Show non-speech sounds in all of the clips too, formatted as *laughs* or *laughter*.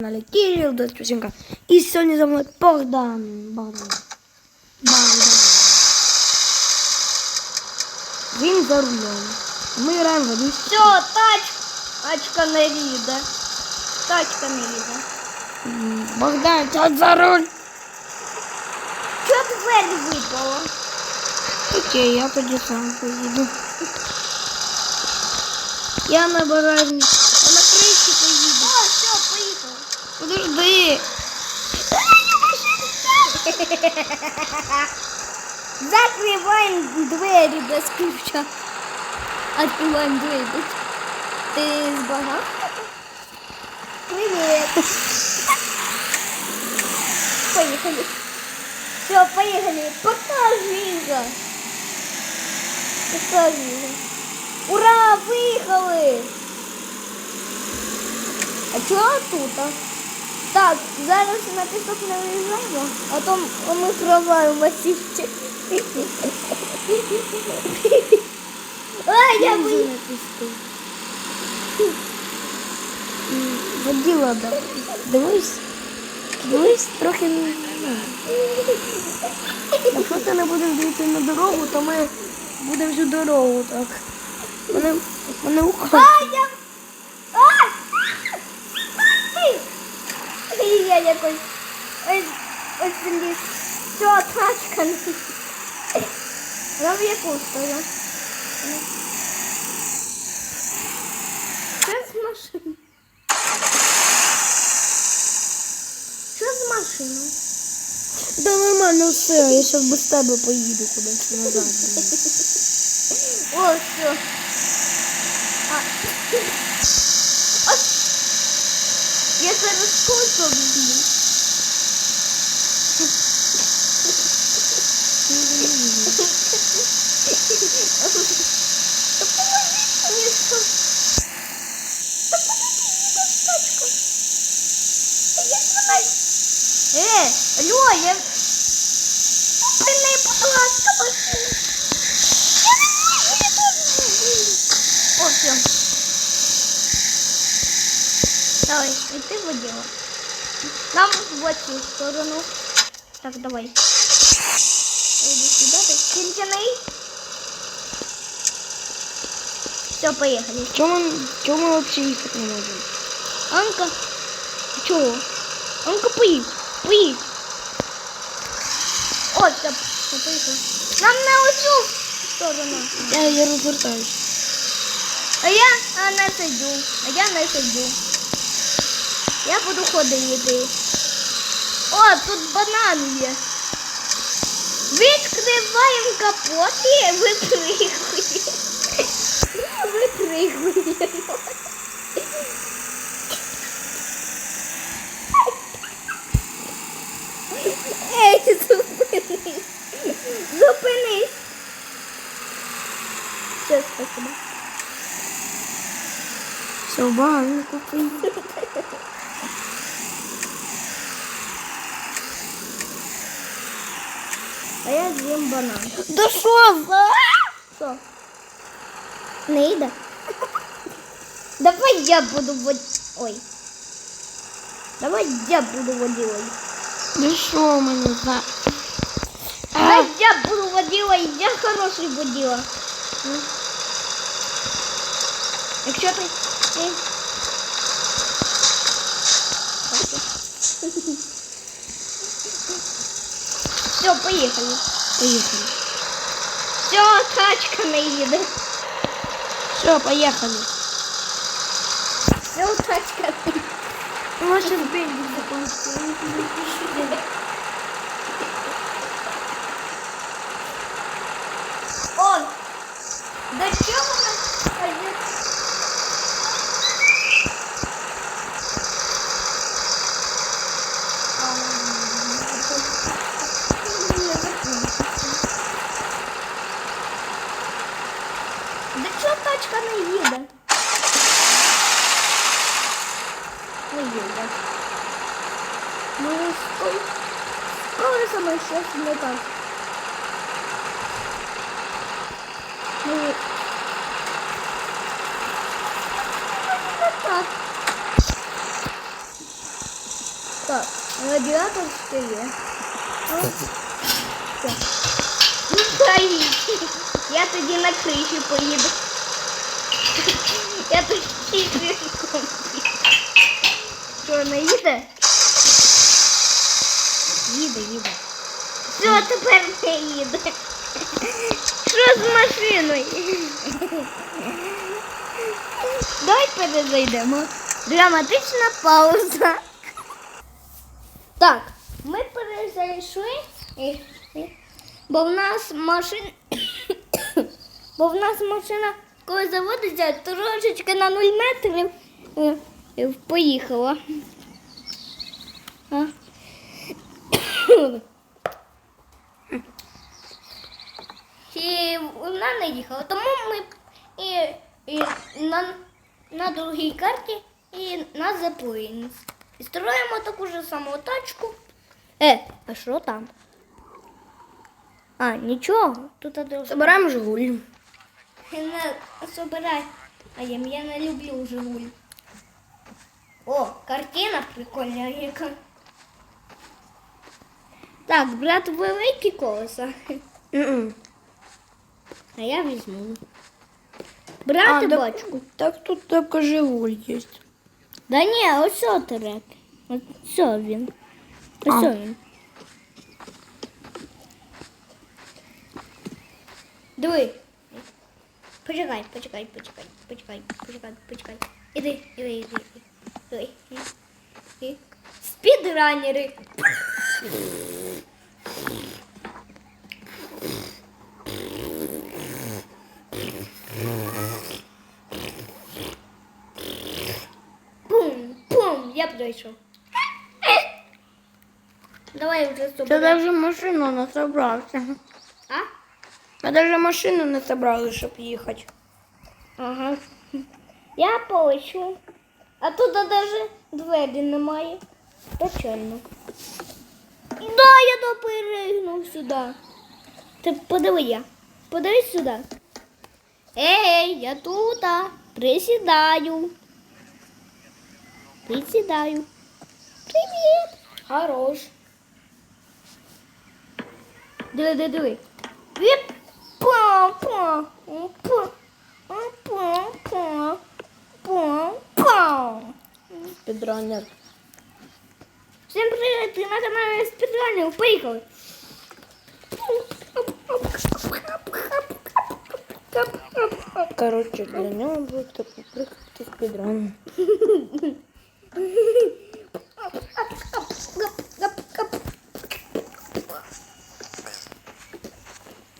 каналі Кирил Дочусенко. І сьогодні за мною Богдан. Богдан. Богдан. Він за рулем. Ми граємо в одну Все, тач... тачка не їде. Тачка не їде. М, Богдан, сядь за руль. Чого двері випало? Окей, я тоді сам поїду. Я на Подожди. Закриваємо двері без ключа. Откриваємо двері. Ти з багажника? Привіт. Поїхали. Все, поїхали. Покажи його. Покажи його. Ура, виїхали! А чого тут? А? Так, зараз на пісок не виїжджаємо, а то ми провалимо масівчик. А, я. М, Воділа, да. Дивись. Дивись трохи. ну, Якщо ти не будеш дивитися на дорогу, то ми будемо всю дорогу так. Мене, мене А, ухватить. я... А! Ай! І Я якось... Ось, ось ліс. Все, тачка. Вона в яку сторону? Що з машиною? Що з машиною? Да нормально все, я зараз без тебе поїду кудись назад. О, все. А. Я зараз кусок з'їм. Та поможіть мені що? Та подивіться. Та як вона... Е, алло, я... Припини, будь ласка, машину. Я не можу, я тут. О, все. Давай, и ты водила. Нам в эту сторону. Так, давай. Иди сюда, ты кирпичный. Все, поехали. Чому ми, чому ми взагалі їхати не можемо? Анка, чего? Анка, поедь, поедь. О, все, все, поехали. Нам на оцю сторону. Я, я розвертаюсь. А я а, не сиджу, а я не сиджу. Я буду ходити. О, тут банан є. Відкриваємо капот і випригуємо. Випригуємо. Ей, зупинись. Зупинись. Все, спасибо. Все, багажнику поїду. *laughs* А я з'їм банан. Да що за? Що? Не йде? Давай я буду вод... Ой. Давай я буду водилой. Да що мені за? Давай я буду водилой, я хороший водила. Якщо ти... ти... Все, поїхали. Поїхали. Все, тачка не їде. Все, поїхали. Все, тачка не їде. У нас сейчас бензин закончится. я не знаю, что Он! Да чего у нас стоит? Да чого тачка не їде? Не їде. Ну, скоро, скоро саме щось не так. Ну, не так. Так, радіатор ще є. О, все. Ну, поїдь. Я тоді на криші поїду. *laughs* Я тоді пішком. Що, не їде? Їде, їде. Все, тепер не їде. Що з машиною? Давай перезайдемо. Драматична пауза. Так, ми перезайшли, бо в нас машина. *coughs* Бо в нас машина, коли заводиться, трошечки на 0 метрів поїхала. А? І вона не їхала. Тому ми і, і на, на другій карті і на заплинь. І строїмо таку ж саму тачку. Е, а що там? А, нічого. Тут. Забираємо Жигуль. Не я, я не люблю Жигуль. О, картина прикольна яка. Так, брат великі колеса. М-м. А я візьму. Брати так- бачку. Так тут тільки Жигуль є. Да ні, ось що трек. Ось що він. Ось А. що він. Диви. Почекай, почекай, почекай, почекай, почекай, почекай. Іди, іди, іди, іди. Спідранери. Пум, пум, я пройшов. Давай вже з Ти навіть машину не собрався. А? Ми навіть машину не собрали, щоб їхати. Ага. Я полечу. А тут навіть двері немає. Печально. Да, я допригнув сюди. Ти подиви я. Подивись сюди. Ей, я тут. Присідаю. Присідаю. Привіт. Хорош. Диви, диви, диви. Віп. Па, па, па, па, па, па, па. Підранер. Всім привіт, ти на каналі спідранів. Поїхали. Коротше, для нього буде такий прикрити підран.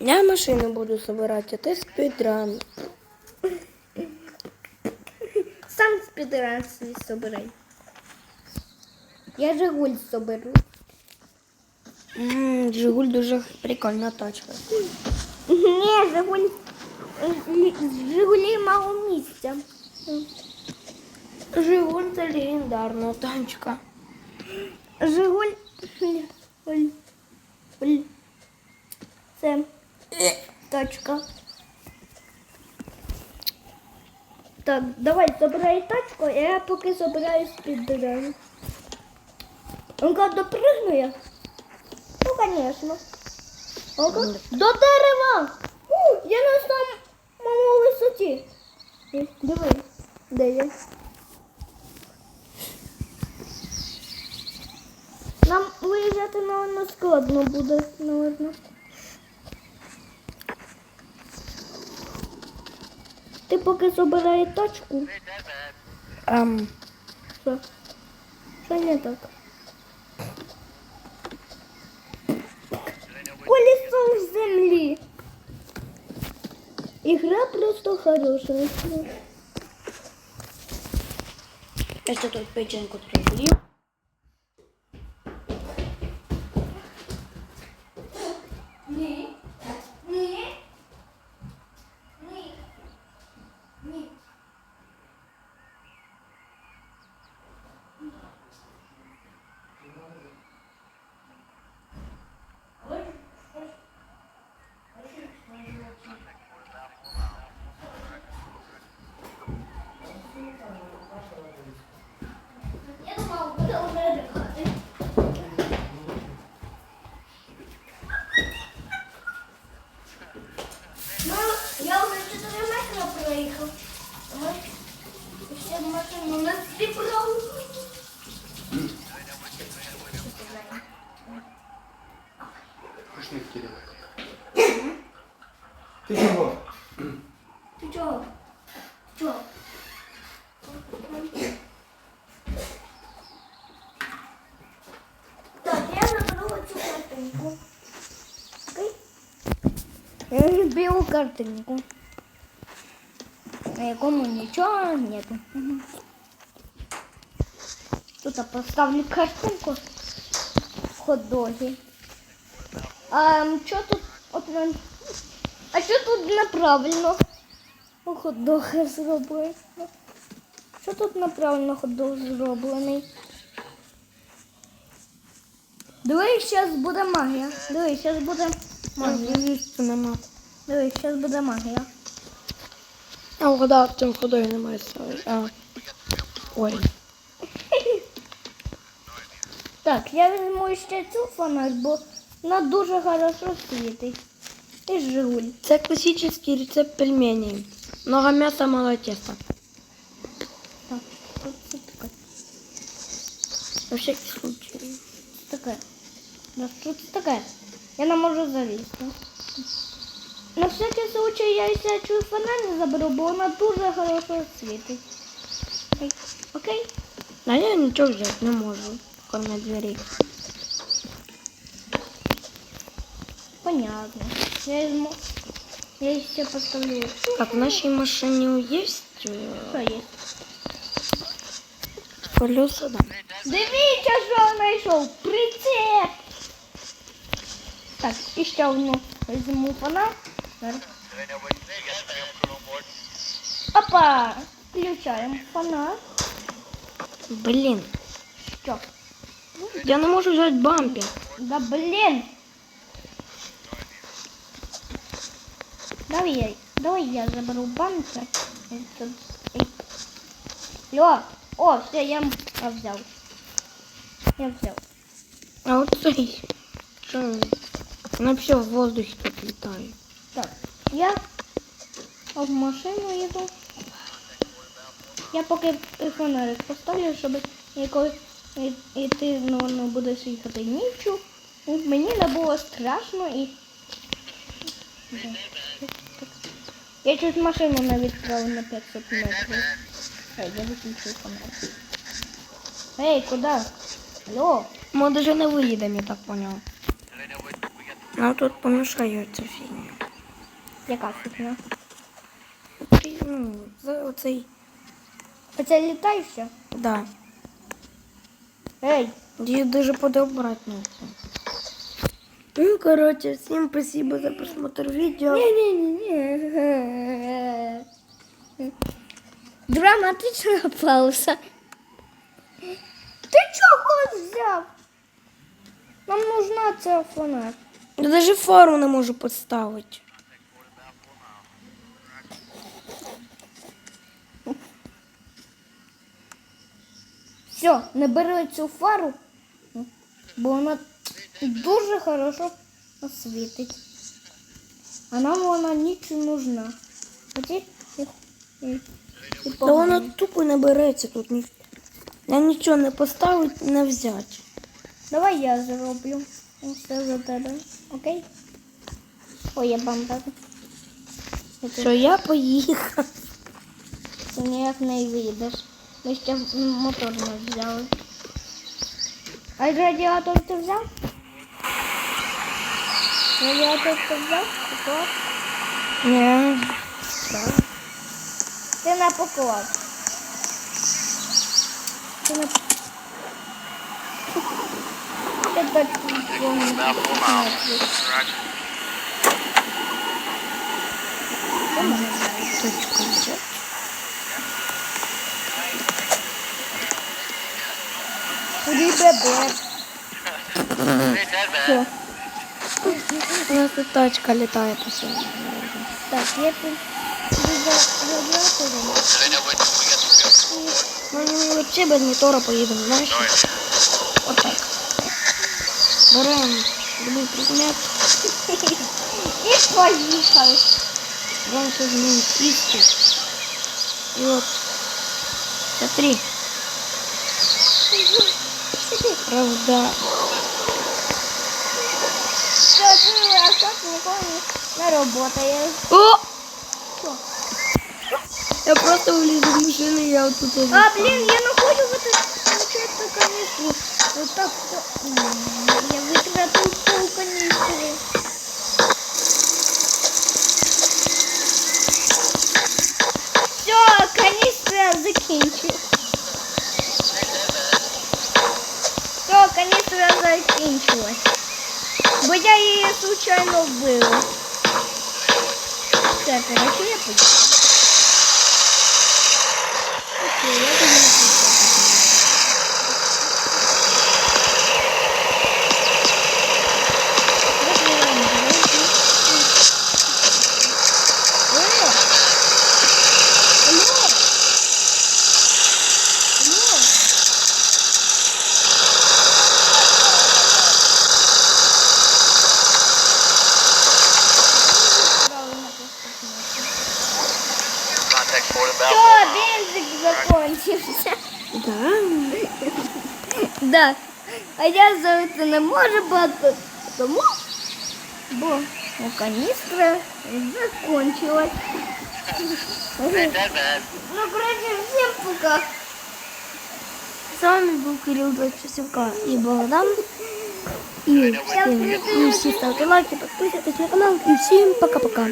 Я машину буду собирати, а ти спідран. Сам спідран собирай. Я Жигуль соберу. Жигуль дуже прикольна тачка. Ні, Жигуль. З Жигулі мало місця. Жигуль це легендарна тачка. Жигуль. Це тачка. Так, давай забирай тачку, а я поки забираю спіддран. Он-ка допригну я? Ну, конечно. Он-ка до дерева! У, я на самому висоті. Диви, де я? Нам виїжджати на складно буде, напевно. Ти поки забирай тачку. Ем, Що? Що не так? Колесо в землі. Ігра просто хороша. я ще тут печеньку трохи е, білу картинку. На якому нічого нету. Тут я поставлю картинку хот-доги. А що тут от, на- А що тут неправильно? У хот-дога зробили. Що тут неправильно хот-дог зроблений? Дивись, зараз буде магія. Дивись, зараз буде магія. Дивись, зараз буде магія. А вода цьому ходою немає. А. Ой. *laughs* Так, я візьму ще цю фонарь, бо вона дуже хорошо світить. І Жигуль. Це класичний рецепт пельменей. Много м'яса, мало теста. Так, тут це таке. На всякий случай. Таке. Да, це таке? Я не можу залізти. На всякий случай я ще цю фонарь не заберу, бо вона дуже хорошо світить. Окей? Окей? А я нічого взяти не можу. Кроме дверей. Понятно. Я візьму. Я ще поставлю. Так, в нашій машині є Що е, є? колеса, да. Дивіться, що я знайшов! Прицеп! Так, і ще одну візьму фонарь. Зараз. Опа! Включаємо фонарь. Блін. Що? Я не можу взяти бампер. Да блин! Давай я, давай я заберу бампер. Лё, о, все, я м- а, взял. Я взял. А от цей. Що? Вона все в воздухі тут літає. Так, я в машину їду. Я поки фонарик поставлю, щоб якось і, ти ну, ну, будеш їхати щоб Мені не було страшно і. Я чуть машину не відправив на 500 метрів. Ей, я виключу фонарик. Ей, куди? Алло, Ми навіть не виїдемо, я так поняв. Нам тут помішають цю фігню. яка фігня? Ну, за оцей. Оце літаєшся? Да. Ей, Її дуже подобрати на це. Ну, короче, всім спасибо за просмотр відео. Не-не-не. Драматична пауза. Ти чого взяв? Нам нужна ця фонарь. Я навіть фару не можу поставити. Все, не бери цю фару, бо вона дуже хорошо світить. А нам вона ніч не нужна. І Та вона тупо не береться тут. Я нічого не поставити, не взяти. Давай я зроблю. Все за тебе. Окей? Ой, я тут Що я поїхав. Ти ніяк не вийдеш. Ми ще мотор не взяли. А радіатор ти взяв? Радіатор ти взяв? Поклав? Ні. Ти не поклав. Ти не Я взяти. Куди бебе? У нас тут тачка літає постійно. Так, я тут. Ну, ми взагалі без мотора поїдемо, знаєш? Отак. Беремо любий предмет, *laughs* І поїхали. беремо все змінити кістки. І от. Смотри. Правда. Що ти, а ти ніколи не работає? О! Що? Я просто влізу в машину, я отут. от- А, блин, я находю в этой получается канистру. Вот так я вытратил пол канистры. Все, канистра закінчив. Все, канистра закінчилась. Бо я ее случайно вбила. Все, короче, я пойду. Окей, я думаю. Все, бензик закончився. Да. Да. А я завжди не можу бати, тому бо у каністра закончилась. Ain't that bad. Ну, короче, всім пока. З вами був Кирил Дочасівка і Богдан. І, всім- і всі ставте лайки, підписуйтесь на канал. І всім пока-пока.